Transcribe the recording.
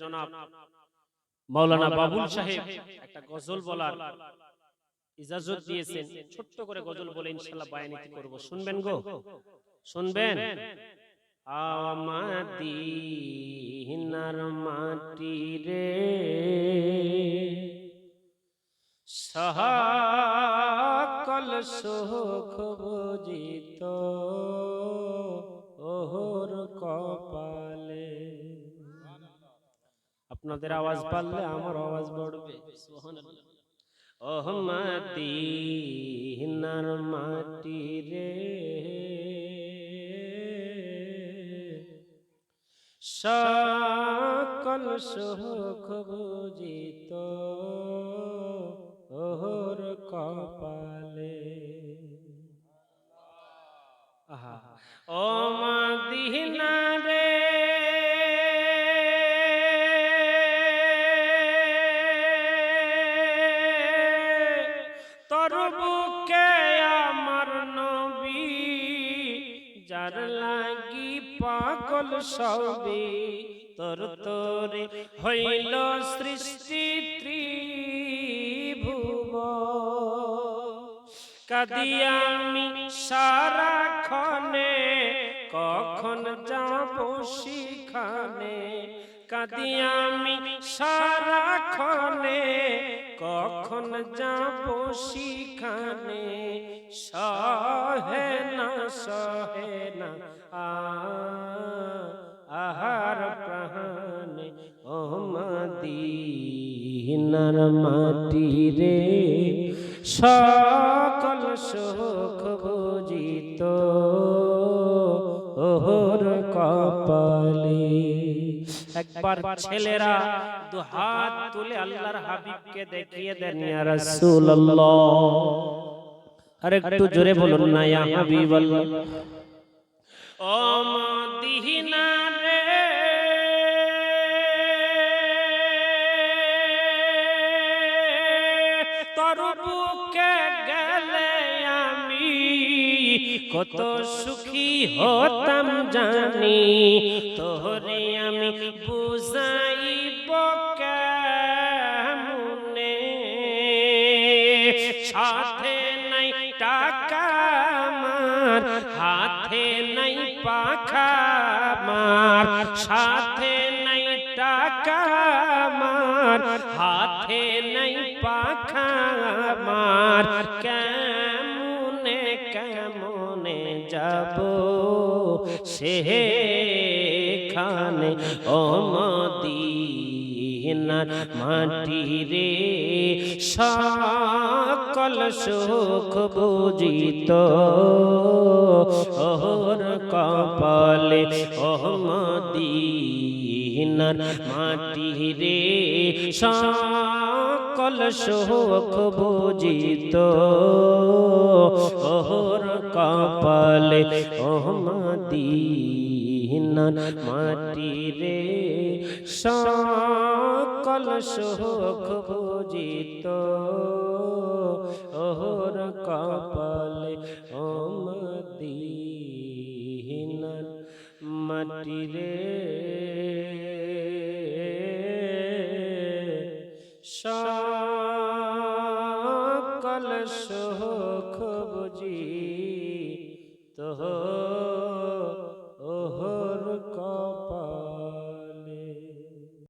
জনাব। মাওলানা বাবুল সাহেব একটা গজল বলার ইজাজত দিয়েছেন। ছোট্ট করে গজল বলে ইনশাআল্লাহ বায়ানিতি করব। শুনবেন গো? শুনবেন? আমাদিনার মাটি রে সহাকল সুখ বুঝিত ওহর কপালে আপনাদের আওয়াজ পারলে আমার আওয়াজ বাড়বে। ওহ মদিনার মাটি রে। সকল সুখ বুঝিত ওহর কপালে। আহা। ও রে যার লাগি পাগল সবে, তোর তোরে হইল সৃষ্টি ত্রিভুব। কাদি আমি সারা ক্ষণে, কখন যাব শিখানে কাদি আমি সারা ক্ষণে, কখন যাব শিখানে সহে না সহে না আহার প্রাণে ও মদিনার মাটি রে সকল সুখ বুঝিত ওহর কপালে। একবার ছেলেরা দু হাত তুলে আল্লাহর হাবিবকে দেখিয়ে দেন, ইয়া রাসূলুল্লাহ। আর একটু জোরে বলুন না ইয়া হাবিবাল্লাহ। ও মদিনা রে তোর বুকে গেলে আমি কত সুখী হতাম জানি। তোরে আমি বুঝাইব কেমনে? সাথে পাখা আমার সাথে নাই টাকা আমার হাতে নাই পাখা আমার কেমনে কেমনে যাব সেখানে? ও মদিনার মাটি রে সকল সুখ বুঝিত। ওহর কপালে ও মদিনার মাটি রে। সকল সুখ বুঝিত ওহর কপালে ও মদিনার মাটি রে। সকল সুখ বুঝিত ওহর কপালে মাটি রে সকল সুখ বুঝি তো